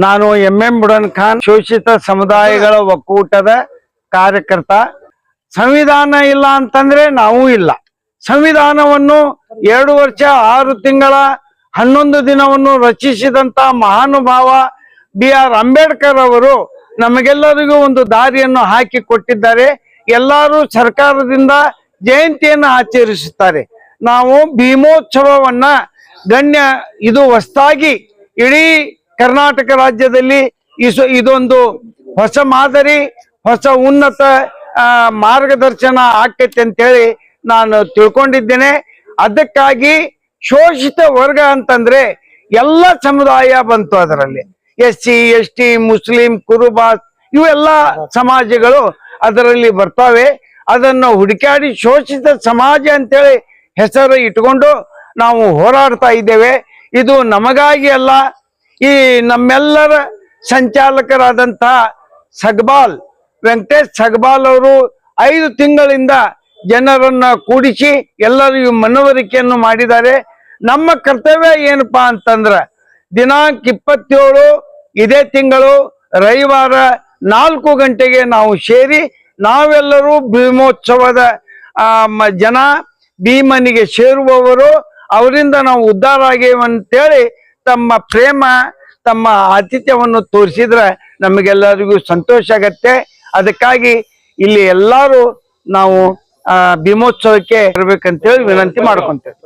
ನಾನು M M Budan Khan ಶೋಷಿತ ಸಮುದಾಯಗಳ ಒಕ್ಕೂಟದ ಕಾರ್ಯಕರ್ತ. ಸಂವಿಧಾನ ಇಲ್ಲ ಅಂತಂದ್ರೆ ನಾವು ಇಲ್ಲ. ಸಂವಿಧಾನವನ್ನು ಎರಡು ವರ್ಷ, ಆರು ತಿಂಗಳ, ಹನ್ನೊಂದು ದಿನವನ್ನು ರಚಿಸಿದಂತ ಮಹಾನುಭಾವ ಬಿ ಆರ್ ಅಂಬೇಡ್ಕರ್ ಅವರು ನಮಗೆಲ್ಲರಿಗೂ ಒಂದು ದಾರಿಯನ್ನು ಹಾಕಿ ಕೊಟ್ಟಿದ್ದಾರೆ. ಎಲ್ಲರೂ ಸರ್ಕಾರದಿಂದ ಜಯಂತಿಯನ್ನು ಆಚರಿಸುತ್ತಾರೆ. ನಾವು ಭೀಮೋತ್ಸವವನ್ನ ಗಣ್ಯ, ಇದು ಹೊಸ್ತಾಗಿ ಇಡೀ ಕರ್ನಾಟಕ ರಾಜ್ಯದಲ್ಲಿ ಇದೊಂದು ಹೊಸ ಮಾದರಿ, ಹೊಸ ಉನ್ನತ ಮಾರ್ಗದರ್ಶನ ಆಕೈತೆ ಅಂತೇಳಿ ನಾನು ತಿಳ್ಕೊಂಡಿದ್ದೇನೆ. ಅದಕ್ಕಾಗಿ ಶೋಷಿತ ವರ್ಗ ಅಂತಂದ್ರೆ ಎಲ್ಲ ಸಮುದಾಯ ಬಂತು ಅದರಲ್ಲಿ. S C S T Muslim, Kurubas ಇವೆಲ್ಲ ಸಮಾಜಗಳು ಅದರಲ್ಲಿ ಬರ್ತಾವೆ. ಅದನ್ನು ಹುಡುಕಾಡಿ ಶೋಷಿತ ಸಮಾಜ ಅಂತೇಳಿ ಹೆಸರು ಇಟ್ಕೊಂಡು ನಾವು ಹೋರಾಡ್ತಾ ಇದ್ದೇವೆ. ಇದು ನಮಗಾಗಿ ಅಲ್ಲ ಈ ನಮ್ಮೆಲ್ಲರ ಸಂಚಾಲಕರಾದಂತಹ ಸಗ್ಬಾಲ್, ವೆಂಕಟೇಶ್ ಸಗ್ಬಾಲ್ ಅವರು ಐದು ತಿಂಗಳಿಂದ ಜನರನ್ನ ಕೂಡಿಸಿ ಎಲ್ಲರಿಗೂ ಮನವರಿಕೆಯನ್ನು ಮಾಡಿದ್ದಾರೆ. ನಮ್ಮ ಕರ್ತವ್ಯ ಏನಪ್ಪಾ ಅಂತಂದ್ರ ದಿನಾಂಕ ಇಪ್ಪತ್ತೇಳು, ಇದೇ ತಿಂಗಳು ರವಿವಾರ ನಾಲ್ಕು ಗಂಟೆಗೆ ನಾವು ಸೇರಿ ನಾವೆಲ್ಲರೂ ಭೀಮೋತ್ಸವದ ಜನ ಭೀಮನಿಗೆ ಸೇರುವವರು. ಅವರಿಂದ ನಾವು ಉದ್ಧಾರ ಆಗೇವೆ ಅಂತೇಳಿ ತಮ್ಮ ಪ್ರೇಮ, ತಮ್ಮ ಆತಿಥ್ಯವನ್ನು ತೋರಿಸಿದ್ರೆ ನಮಗೆಲ್ಲರಿಗೂ ಸಂತೋಷ ಆಗತ್ತೆ. ಅದಕ್ಕಾಗಿ ಇಲ್ಲಿ ಎಲ್ಲರೂ ನಾವು ಭೀಮೋತ್ಸವಕ್ಕೆ ಬರ್ಬೇಕಂತೇಳಿ ವಿನಂತಿ ಮಾಡ್ಕೊಂತೇವೆ.